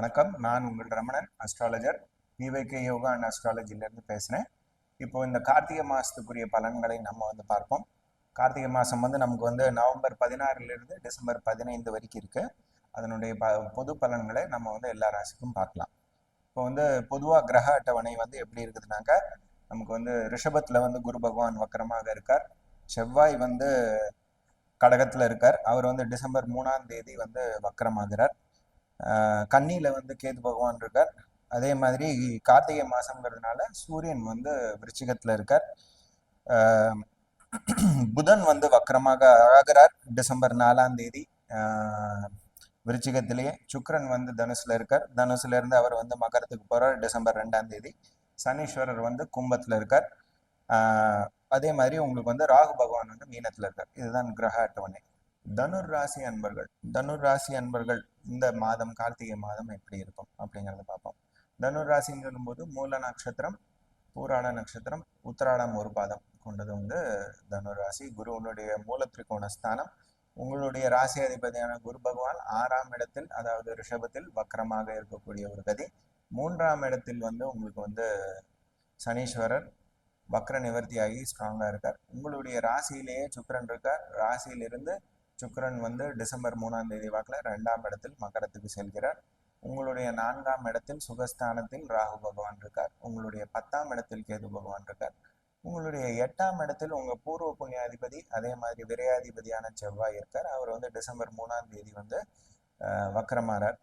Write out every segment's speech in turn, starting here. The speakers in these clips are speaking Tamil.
வணக்கம். நான் உங்கள் Ramanan astrologer BVK yoga and அஸ்ட்ராலஜிலேருந்து பேசுகிறேன் இப்போ இந்த கார்த்திகை மாதத்துக்குரிய பலன்களை நம்ம வந்து பார்ப்போம். கார்த்திகை மாதம் வந்து நமக்கு வந்து நவம்பர் பதினாறுலேருந்து டிசம்பர் பதினைந்து வரைக்கும் இருக்குது அதனுடைய ப பொது பலன்களை நம்ம வந்து எல்லா ராசிக்கும் பார்க்கலாம். இப்போ வந்து பொதுவாக கிரக அட்டவணை வந்து எப்படி இருக்குதுனாக்கா நமக்கு வந்து ரிஷபத்தில் வந்து குரு பகவான் வக்கரமாக இருக்கார். செவ்வாய் வந்து கடகத்தில் இருக்கார். அவர் வந்து டிசம்பர் மூணாம் தேதி வந்து வக்கரமாகிறார். கன்னியில வந்து கேது பகவான் இருக்கார். அதே மாதிரி கார்த்திகை மாசம்ங்கிறதுனால சூரியன் வந்து விருச்சிகத்துல இருக்கார். புதன் வந்து வக்கரமாக ஆகிறார். டிசம்பர் நாலாம் தேதி விருச்சிகத்திலேயே. சுக்கரன் வந்து தனுசுல இருக்கார். தனுசுல இருந்து அவர் வந்து மகரத்துக்கு போறார் டிசம்பர் ரெண்டாம் தேதி. சனீஸ்வரர் வந்து கும்பத்துல இருக்கார். அதே மாதிரி உங்களுக்கு வந்து ராகு பகவான் வந்து மீனத்துல இருக்கார். இதுதான் கிரக அட்டவணை. தனுர் ராசி அன்பர்கள். தனுர் ராசி அன்பர்கள் இந்த மாதம் கார்த்திகை மாதம் எப்படி இருக்கும் அப்படிங்கிறத பார்ப்போம். தனுர் ராசின்னு சொல்லும்போது மூல நட்சத்திரம் பூராட நட்சத்திரம் உத்திராடம் ஒரு பாதம் கொண்டது வந்து தனுர் ராசி குருவனுடைய மூல திரிகோண ஸ்தானம் உங்களுடைய ராசி அதிபதியான குரு பகவான் ஆறாம் இடத்தில் அதாவது ரிஷபத்தில் வக்கரமாக இருக்கக்கூடிய ஒரு கதி. மூன்றாம் இடத்தில் வந்து உங்களுக்கு வந்து சனீஸ்வரர் வக்ர நிவர்த்தியாகி ஸ்ட்ராங்காக இருக்கார். உங்களுடைய ராசியிலேயே சுக்கரன் இருக்கார். ராசியிலிருந்து சுக்கரன் வந்து டிசம்பர் மூணாம் தேதி வாக்கில் ரெண்டாம் இடத்தில் மகரத்துக்கு செல்கிறார். உங்களுடைய நான்காம் இடத்தில் சுகஸ்தானத்தில் ராகு பகவான் இருக்கார். உங்களுடைய பத்தாம் இடத்தில் கேது பகவான் இருக்கார். உங்களுடைய எட்டாம் இடத்தில் உங்க பூர்வ புண்ணியாதிபதி அதே மாதிரி விரையாதிபதியான செவ்வாய் இருக்கார். அவர் வந்து டிசம்பர் மூணாம் தேதி வந்து வக்கரமாறார்.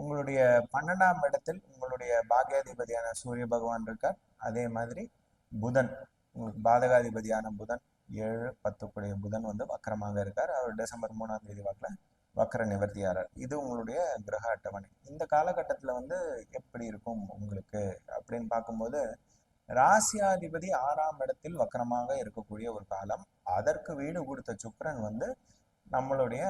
உங்களுடைய பன்னெண்டாம் இடத்தில் உங்களுடைய பாக்யாதிபதியான சூரிய பகவான் இருக்கார். அதே மாதிரி புதன் உங்களுக்கு பாதகாதிபதியான புதன். ஏழு பத்துக்குடைய புதன் வந்து வக்கரமாக இருக்கார். அவர் டிசம்பர் மூணாம் தேதி வாக்கில் வக்கர நிவர்த்தியாளர் இது உங்களுடைய கிரக அட்டவணை. இந்த காலகட்டத்தில் வந்து எப்படி இருக்கும் உங்களுக்கு? அப்படின்னு பார்க்கும்போது ராசியாதிபதி ஆறாம் இடத்தில் வக்கரமாக இருக்கக்கூடிய ஒரு காலம். அதற்கு வீடு கொடுத்த சுக்கரன் வந்து நம்மளுடைய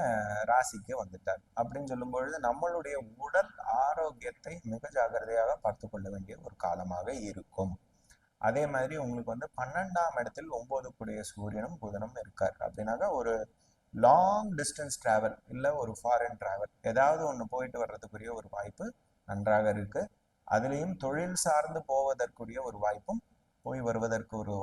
ராசிக்கு வந்துட்டார். அப்படின்னு சொல்லும் பொழுது நம்மளுடைய உடல் ஆரோக்கியத்தை மிக ஜாக்கிரதையாக பார்த்து கொள்ள வேண்டிய ஒரு காலமாக இருக்கும். அதே மாதிரி உங்களுக்கு வந்து பன்னெண்டாம் இடத்தில் ஒன்பதுக்குடைய சூரியனும் புதனும் இருக்கார். அப்படின்னாக்கா ஒரு லாங் டிஸ்டன்ஸ் டிராவல் இல்லை ஒரு ஃபாரின் டிராவல் ஏதாவது ஒன்று போயிட்டு வர்றதுக்குரிய ஒரு வாய்ப்பு நன்றாக இருக்கு. அதுலேயும் தொழில் சார்ந்து போவதற்குரிய ஒரு வாய்ப்பும் போய் வருவதற்கு ஒரு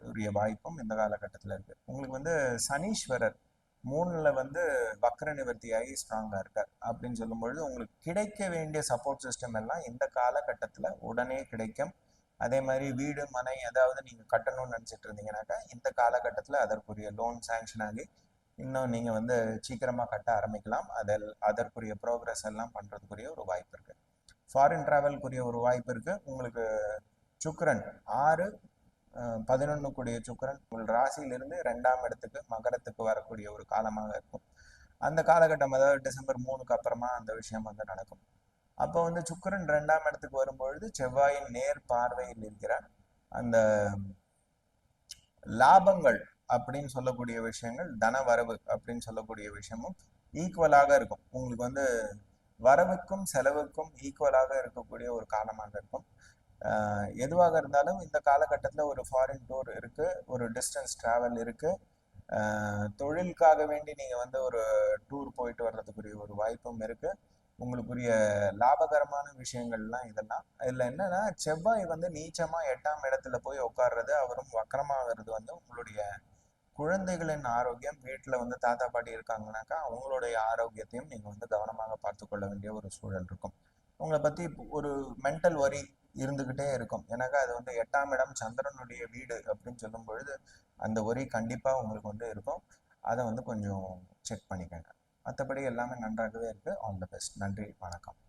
உரிய வாய்ப்பும் இந்த காலகட்டத்தில் இருக்கு. உங்களுக்கு வந்து சனீஸ்வரர் மூணுல வந்து வக்ர நிவர்த்தியாகி ஸ்ட்ராங்காக இருக்கார். அப்படின்னு சொல்லும் பொழுது உங்களுக்கு கிடைக்க வேண்டிய சப்போர்ட் சிஸ்டம் எல்லாம் இந்த காலகட்டத்தில் உடனே கிடைக்கும். அதே மாதிரி வீடு மனை ஏதாவது நீங்க கட்டணும்னு நினைச்சிட்டு இருந்தீங்கன்னாக்கா இந்த காலகட்டத்தில் அதற்குரிய லோன் சாங்ஷன் ஆகி இன்னும் நீங்க வந்து சீக்கிரமா கட்ட ஆரம்பிக்கலாம். அதில் அதற்குரிய ப்ரோக்ரஸ் எல்லாம் பண்றதுக்குரிய ஒரு வாய்ப்பு இருக்கு. ஃபாரின் ட்ராவல்க்குரிய ஒரு வாய்ப்பு இருக்கு. உங்களுக்கு சுக்கரன் ஆறு பதினொன்று கூடிய உங்கள் ராசியிலிருந்து ரெண்டாம் இடத்துக்கு மகரத்துக்கு வரக்கூடிய ஒரு காலமாக இருக்கும். அந்த காலகட்டம் அதாவது டிசம்பர் மூணுக்கு அப்புறமா அந்த விஷயம் வந்து நடக்கும். அப்போ வந்து சுக்கரன் ரெண்டாம் இடத்துக்கு வரும்பொழுது செவ்வாயின் நேர் பார்வையில் இருக்கிறார் அந்த லாபங்கள் அப்படின்னு சொல்லக்கூடிய விஷயங்கள் தன வரவு அப்படின்னு சொல்லக்கூடிய விஷயமும் ஈக்குவலாக இருக்கும். உங்களுக்கு வந்து வரவுக்கும் செலவுக்கும் ஈக்குவலாக இருக்கக்கூடிய ஒரு காலமாக இருக்கும். எதுவாக இருந்தாலும் இந்த காலகட்டத்தில் ஒரு ஃபாரின் டூர் இருக்கு ஒரு டிஸ்டன்ஸ் டிராவல் இருக்கு. தொழிலுக்காக வேண்டி நீங்கள் வந்து ஒரு டூர் போயிட்டு வர்றதுக்குரிய ஒரு வாய்ப்பும் இருக்குது உங்களுக்குரிய லாபகரமான விஷயங்கள்லாம் இதெல்லாம். இதில் என்னன்னா செவ்வாய் வந்து நீச்சமா எட்டாம் இடத்துல போய் உட்கார்றது அவரும் வக்கரமாகிறது வந்து உங்களுடைய குழந்தைகளின் ஆரோக்கியம். வீட்டில் வந்து தாத்தா பாட்டி இருக்காங்கனாக்கா அவங்களுடைய ஆரோக்கியத்தையும் நீங்கள் வந்து கவனமாக பார்த்து கொள்ள வேண்டிய ஒரு சூழல் இருக்கும். உங்களை பற்றி ஒரு மென்டல் வரி இருந்துக்கிட்டே இருக்கும். ஏன்னாக்கா அது வந்து எட்டாம் இடம் சந்திரனுடைய வீடு அப்படின்னு சொல்லும் பொழுது அந்த ஒரி கண்டிப்பாக உங்களுக்கு வந்து இருக்கும். அதை வந்து கொஞ்சம் செக் பண்ணிக்கங்க. மற்றபடி எல்லாமே நன்றாகவே இருக்கு. ஆல் த பெஸ்ட் நன்றி. வணக்கம்.